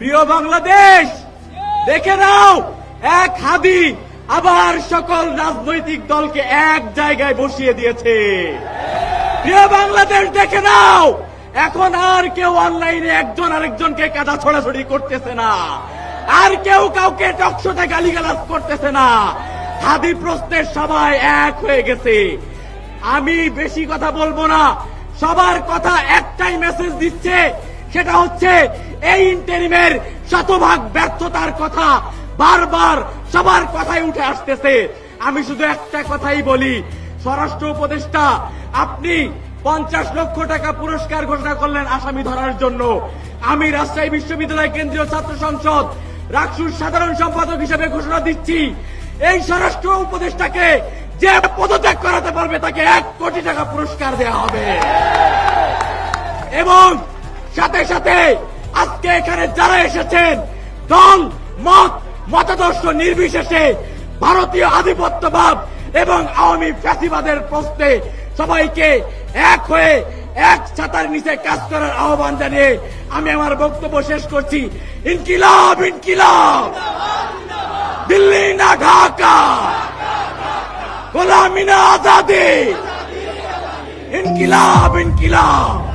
প্রিয় বাংলাদেশ, দেখে নাও, এক হাদি আবার সকল রাজনৈতিক দলকে এক জায়গায় বসিয়ে দিয়েছে। প্রিয় বাংলাদেশ, দেখে নাও, এখন আর কেউ অনলাইনে একজন আরেকজনকে কাদা ছড়াছড়ি করতেছে না। আর কেউ কাউকে টকশোতে গালিগালাজ করতেছে না। হাদি প্রশ্নের সবাই এক হয়ে গেছে। আমি বেশি কথা বলব না। সবার কথা একটাই মেসেজ দিচ্ছে সেটা হচ্ছে এই ইন্টারিমের শতভাগ ব্যর্থতার কথা বারবার সবার কথাই উঠে আসতেছে। আমি শুধু একটা কথাই বলি, স্বরাষ্ট্র উপদেষ্টা, আপনি পঞ্চাশ লক্ষ টাকা পুরস্কার ঘোষণা করলেন আসামি ধরার জন্য। আমি রাজশাহী বিশ্ববিদ্যালয় কেন্দ্রীয় ছাত্র সংসদ, রাকসুর সাধারণ সম্পাদক হিসেবে ঘোষণা দিচ্ছি। এই স্বরাষ্ট্র উপদেষ্টাকে যে পদত্যাগ করাতে পারবে তাকে এক কোটি টাকা পুরস্কার দেওয়া হবে। এবং সাথে সাথে আজকে এখানে যারা এসেছেন, দল, মত, মতাদর্শ নির্বিশেষে ভারতীয় আধিপত্যবাদ এবং আওয়ামী ফ্যাসিবাদের প্রশ্নে সবাইকে এক হয়ে এক ছাতার নিচে কাজ করার আহ্বান জানিয়ে আমি আমার বক্তব্য শেষ করছি। ইনকিলাব ইনকিলাব! দিল্লি না ঢাকা! গোলামি না আজাদি! ইনকিলাব ইনকিলাব!